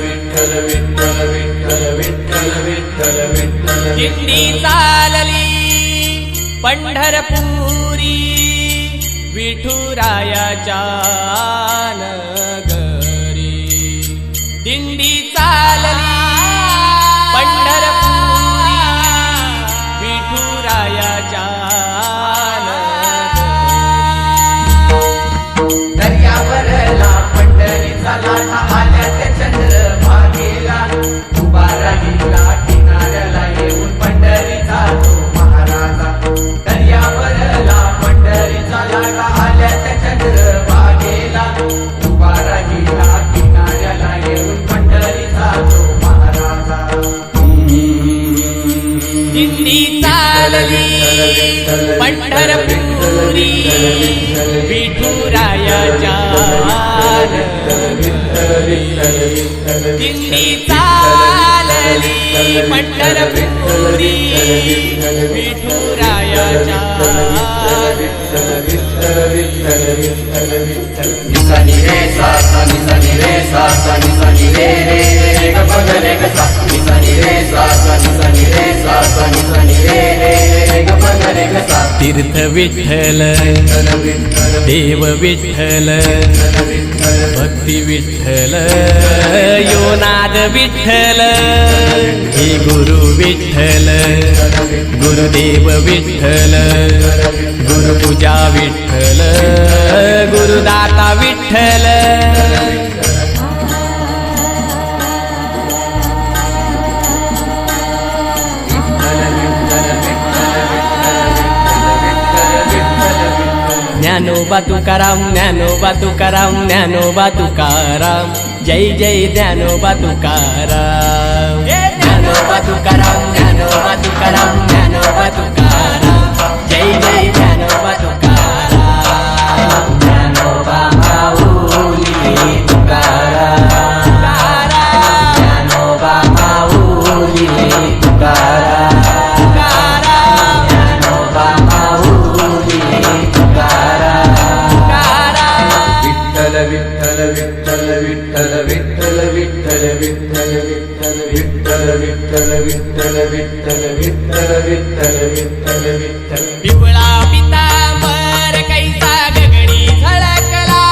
विठ्ठल विठ्ठल विठ्ठल विठ्ठल विठ्ठल विठ्ठल दिंडी चालली पंढरपुरी विठुरायाच्या पंढरपुरी विठुरायाच्या दिंडी चालली पंढरपुरी विठुराया तीर्थ विठ्ठल देव विठ्ठल भक्ति विठ्ठल योनाद विठ्ठल हे गुरु विठ्ठल गुरुदेव विठ्ठल गुरुपूजा विठ्ठल गुरुदाता विठ्ठल. ज्ञानोबा तुकाराम ज्ञानोबा तुकाराम ज्ञानोबा तुकाराम. जय जय ज्ञानोबा तुकाराम. विठ्ठल विठ्ठल विठ्ठल विठ्ठल विठ्ठल विठ्ठल विठ्ठल विठ्ठल विठ्ठल. पिवळा पितांबर कैसा गगडी झळकला.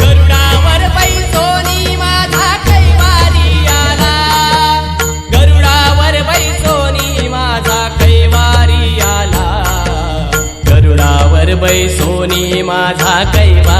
गरुडावर बैसोनी माझा कैवारी आला. गरुडावर बैसोनी माझा कैवारी आला. गरुडावर बैसोनी माझा कैवारी